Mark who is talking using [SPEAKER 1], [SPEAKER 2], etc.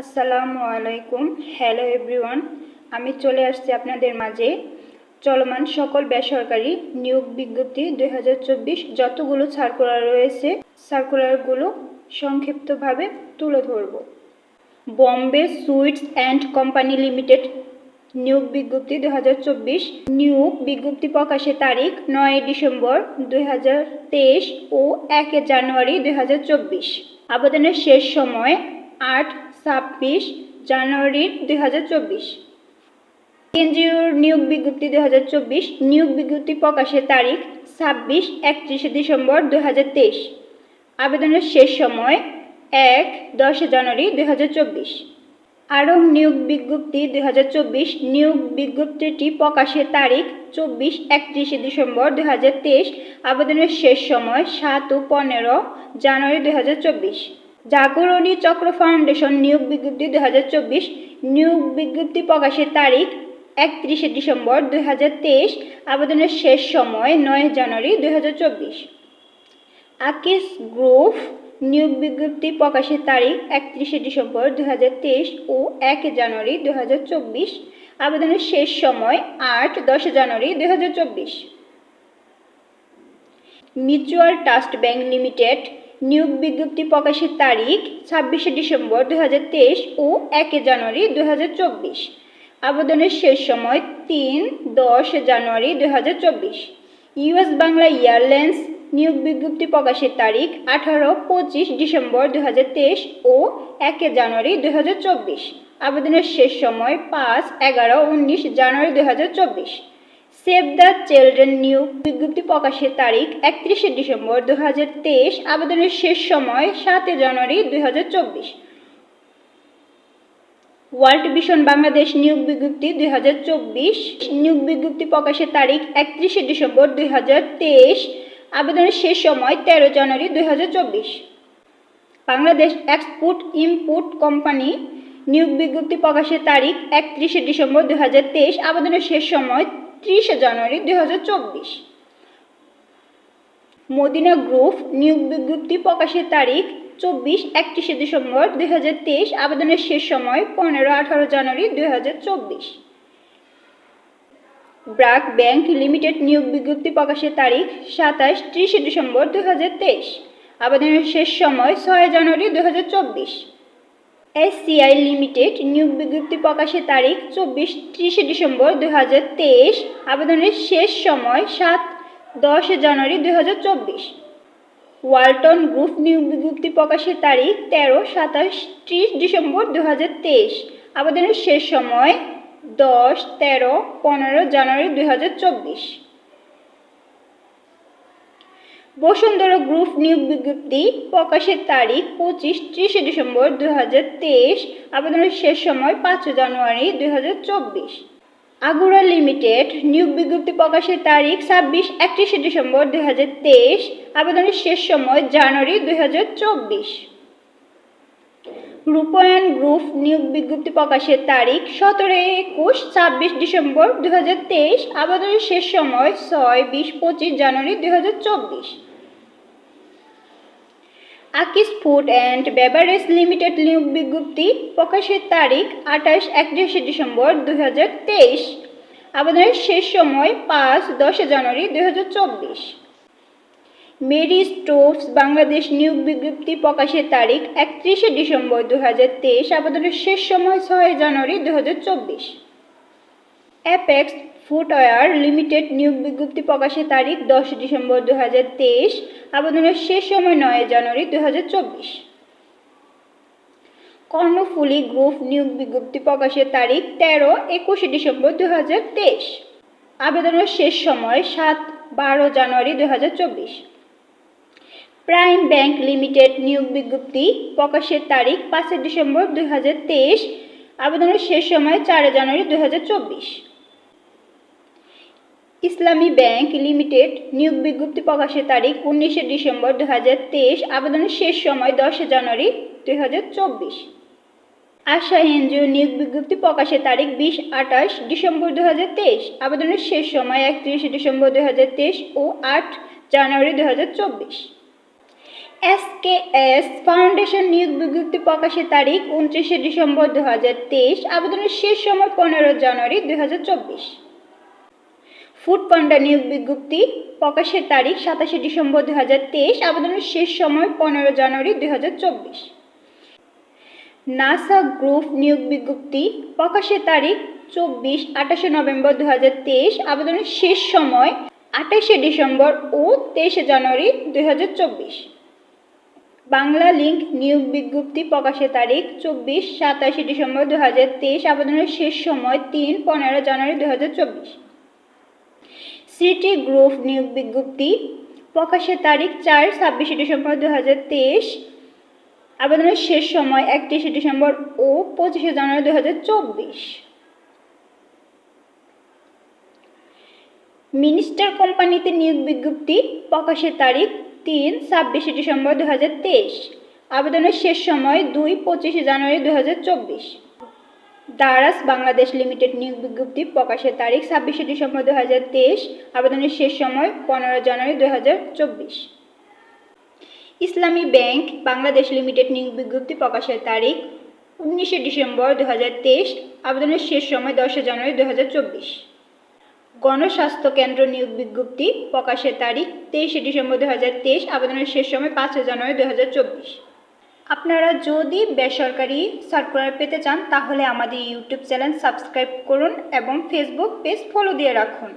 [SPEAKER 1] আসসালামু আলাইকুম। Hello everyone আমি চলে আসছি আপনাদের মাঝে। চলমান সকল বেসরকারি নিয়োগ বিজ্ঞপ্তি দু হাজার চব্বিশ যতগুলো সার্কুলার রয়েছে সার্কুলারগুলো সংক্ষিপ্তভাবে তুলে ধরব। Bombay sweets and company limited নিয়োগ বিজ্ঞপ্তি দু হাজার চব্বিশ নিয়োগ বিজ্ঞপ্তি প্রকাশের তারিখ নয় ডিসেম্বর দু হাজার তেইশ ও এক জানুয়ারি দু হাজার চব্বিশ। আবেদনের শেষ সময় আট ছাব্বিশ জানুয়ারি দুই এনজিওর নিয়োগ বিজ্ঞপ্তি দুই নিয়োগ বিজ্ঞপ্তি প্রকাশের তারিখ ছাব্বিশ একত্রিশে ডিসেম্বর দুই আবেদনের শেষ সময় এক দশে জানুয়ারি দুই হাজার চব্বিশ। আরও নিয়োগ বিজ্ঞপ্তি দুই হাজার চব্বিশ, নিয়োগ বিজ্ঞপ্তিটি প্রকাশের তারিখ চব্বিশ একত্রিশে ডিসেম্বর দুই হাজার তেইশ। আবেদনের শেষ সময় সাত ও পনেরো জানুয়ারি দুই হাজার চব্বিশ। জাগরণী চক্র ফাউন্ডেশন নিয়োগ বিজ্ঞপ্তি দুই হাজার চব্বিশ। নিয়োগ বিজ্ঞপ্তি প্রকাশের তারিখ একত্রিশে ডিসেম্বর দুই হাজার তেইশ। আবেদনের শেষ সময় নয় জানুয়ারি দুই হাজার চব্বিশ। আকিস গ্রুপ নিয়োগ বিজ্ঞপ্তি প্রকাশের তারিখ একত্রিশে ডিসেম্বর দুই হাজার তেইশ ও এক জানুয়ারি দুই হাজার চব্বিশ। আবেদনের শেষ সময় আট দশ জানুয়ারি দুই হাজার চব্বিশ। মিউচুয়াল ট্রাস্ট ব্যাংক লিমিটেড নিয়োগ বিজ্ঞপ্তি প্রকাশের তারিখ ছাব্বিশে ডিসেম্বর দু হাজার তেইশ ও একে জানুয়ারি দু হাজার চব্বিশ। আবেদনের শেষ সময় তিন দশ জানুয়ারি দু হাজার চব্বিশ। ইউএস বাংলা এয়ারলাইন্স নিয়োগ বিজ্ঞপ্তি প্রকাশের তারিখ আঠারো পঁচিশ ডিসেম্বর দু হাজার তেইশ ও একে জানুয়ারি দু হাজার চব্বিশ। আবেদনের শেষ সময় পাঁচ এগারো উনিশ জানুয়ারি দু হাজার চব্বিশ। সেভ দ্য চিলড্রেন নিউ বিজ্ঞপ্তি প্রকাশের তারিখ একত্রিশে ডিসেম্বর দু হাজার তেইশ, আবেদনের শেষ সময় সাতই জানুয়ারি দুই ওয়ার্ল্ড ভিশন বাংলাদেশ নিয়োগ বিজ্ঞপ্তি দু হাজার চব্বিশ, নিয়োগ বিজ্ঞপ্তি প্রকাশের তারিখ একত্রিশে ডিসেম্বর দুই হাজার তেইশ, আবেদনের শেষ সময় তেরো জানুয়ারি দুই হাজার চব্বিশ। বাংলাদেশ এক্সপোর্ট ইম্পোর্ট কোম্পানি নিয়োগ বিজ্ঞপ্তি প্রকাশের তারিখ একত্রিশে ডিসেম্বর দুই হাজার তেইশ, আবেদনের শেষ সময় ত্রিশে জানুয়ারি দু হাজার চব্বিশ। মদিনা গ্রুপ নিয়োগ বিজ্ঞপ্তি প্রকাশের তারিখ চব্বিশ, একত্রিশে ডিসেম্বর দু হাজার তেইশ, আবেদনের শেষ সময় পনেরো, আঠারো জানুয়ারি দুই হাজার চব্বিশ। ব্রাক ব্যাংক লিমিটেড নিয়োগ বিজ্ঞপ্তি প্রকাশের তারিখ সাতাশ, ত্রিশে ডিসেম্বর দুই হাজার তেইশ। আবেদনের শেষ সময় ছয় জানুয়ারি দুই হাজার চব্বিশ। এসসিআই লিমিটেড নিয়োগ বিজ্ঞপ্তি প্রকাশের তারিখ চব্বিশ ত্রিশে ডিসেম্বর দু হাজার তেইশ। আবেদনের শেষ সময় সাত দশ জানুয়ারি দুই ওয়ালটন গ্রুপ নিয়োগ বিজ্ঞপ্তি প্রকাশের তারিখ তেরো সাতাশ ত্রিশ ডিসেম্বর দু হাজার তেইশ। আবেদনের শেষ সময় দশ তেরো পনেরো জানুয়ারি দু হাজার চব্বিশ। বসুন্ধরা গ্রুপ নিয়োগ বিজ্ঞপ্তি প্রকাশের তারিখ পঁচিশ, ত্রিশে ডিসেম্বর দুই হাজার তেইশ। আবেদনের শেষ সময় পাঁচ জানুয়ারি দু হাজার চব্বিশ। আগুরা লিমিটেড নিয়োগ বিজ্ঞপ্তি প্রকাশের তারিখ ছাব্বিশ, একত্রিশে ডিসেম্বর দুই হাজার তেইশ। আবেদনের শেষ সময় জানুয়ারি দু হাজার চব্বিশ। রূপায়ণ গ্রুপ নিয়োগ বিজ্ঞপ্তি প্রকাশের তারিখ সতেরো একুশ, ছাব্বিশ ডিসেম্বর দুই হাজার তেইশ। আবেদনের শেষ সময় ছয়, বিশ, পঁচিশ জানুয়ারি দুই হাজার চব্বিশ। আকিস ফুড অ্যান্ড বেভারেজ লিমিটেড নিয়োগ বিজ্ঞপ্তি প্রকাশের তারিখ আঠাশ একত্রিশে ডিসেম্বর দু হাজার তেইশ। আবেদনের শেষ সময় পাঁচ দশে জানুয়ারি দু হাজার চব্বিশ। মেরি স্টোভস বাংলাদেশ নিয়োগ বিজ্ঞপ্তি প্রকাশের তারিখ একত্রিশে ডিসেম্বর দু আবেদনের শেষ সময় ছয় জানুয়ারি দু হাজার চব্বিশ। অ্যাপেক্স ফুটওয়্যার লিমিটেড নিয়োগ বিজ্ঞপ্তি প্রকাশের তারিখ দশ ডিসেম্বর দু হাজার তেইশ। আবেদনের শেষ সময় নয় জানুয়ারি দু কর্ণফুলি গ্রুপ নিয়োগ বিজ্ঞপ্তি প্রকাশের তারিখ তেরো একুশে ডিসেম্বর দু হাজার তেইশ। আবেদনের শেষ সময় সাত বারো জানুয়ারি দু হাজার চব্বিশ। প্রাইম ব্যাংক লিমিটেড নিয়োগ বিজ্ঞপ্তি প্রকাশের তারিখ পাঁচই ডিসেম্বর দুই হাজার তেইশ। আবেদনের শেষ সময় চার জানুয়ারি দুই হাজার চব্বিশ। ইসলামী ব্যাংক লিমিটেড নিয়োগ বিজ্ঞপ্তি প্রকাশের তারিখ উনিশে ডিসেম্বর দু হাজার তেইশ, আবেদনের শেষ সময় দশে জানুয়ারি দুই আশা এনজিও নিয়োগ বিজ্ঞপ্তি প্রকাশের তারিখ বিশ আঠাশ ডিসেম্বর দু হাজার তেইশ, আবেদনের শেষ সময় একত্রিশে ডিসেম্বর দুই হাজার তেইশ ও আট জানুয়ারি দু হাজার চব্বিশ। এস কে এসকেএস ফাউন্ডেশন নিয়োগ বিজ্ঞপ্তি প্রকাশের তারিখ উনত্রিশে ডিসেম্বর দু হাজার তেইশ, আবেদনের শেষ সময় পনেরো জানুয়ারি দু হাজার চব্বিশ। ফুড পান্ডা নিয়োগ বিজ্ঞপ্তি প্রকাশের তারিখ সাতাশে ডিসেম্বর দু হাজার তেইশ, আবেদনের শেষ সময় পনেরো জানুয়ারি দুই হাজার চব্বিশ। নাসা গ্রুপ নিয়োগ বিজ্ঞপ্তি প্রকাশের তারিখ চব্বিশ, আঠাশে নভেম্বর দু হাজার তেইশ, আবেদনের শেষ সময় আঠাশে ডিসেম্বর ও তেইশে জানুয়ারি দুই হাজার চব্বিশ। বাংলা লিঙ্ক নিয়োগ বিজ্ঞপ্তি প্রকাশের তারিখ চব্বিশ, সাতাশে ডিসেম্বর দু হাজার তেইশ, আবেদনের শেষ সময় তিন, পনেরো জানুয়ারি দু হাজার চব্বিশ। সিটি গ্রুপ নিয়োগ বিজ্ঞপ্তি প্রকাশের তারিখ চার ছাব্বিশে ডিসেম্বর দু হাজার তেইশ। আবেদনের শেষ সময় একত্রিশে ডিসেম্বর ও পঁচিশে জানুয়ারি দু হাজার চব্বিশ। মিনিস্টার কোম্পানিতে নিয়োগ বিজ্ঞপ্তি প্রকাশের তারিখ তিন ছাব্বিশে ডিসেম্বর দু হাজার তেইশ। আবেদনের শেষ সময় দুই পঁচিশে জানুয়ারি দু হাজার চব্বিশ। দারাস বাংলাদেশ লিমিটেড নিয়োগ বিজ্ঞপ্তি প্রকাশের তারিখ ছাব্বিশে ডিসেম্বর দু হাজার তেইশ, আবেদনের শেষ সময় পনেরো জানুয়ারি দু হাজার চব্বিশ। ইসলামী ব্যাংক বাংলাদেশ লিমিটেড নিয়োগ বিজ্ঞপ্তি প্রকাশের তারিখ উনিশে ডিসেম্বর দু হাজার তেইশ, আবেদনের শেষ সময় দশে জানুয়ারি দু হাজার চব্বিশ। গণস্বাস্থ্য কেন্দ্র নিয়োগ বিজ্ঞপ্তি প্রকাশের তারিখ তেইশে ডিসেম্বর দু হাজার তেইশ, আবেদনের শেষ সময় পাঁচই জানুয়ারি দু হাজার চব্বিশ। আপনারা যদি বেসরকারি সার্কুলার পেতে চান, তাহলে আমাদের ইউটিউব চ্যানেল সাবস্ক্রাইব করুন এবং ফেসবুক পেজ ফলো দিয়ে রাখুন।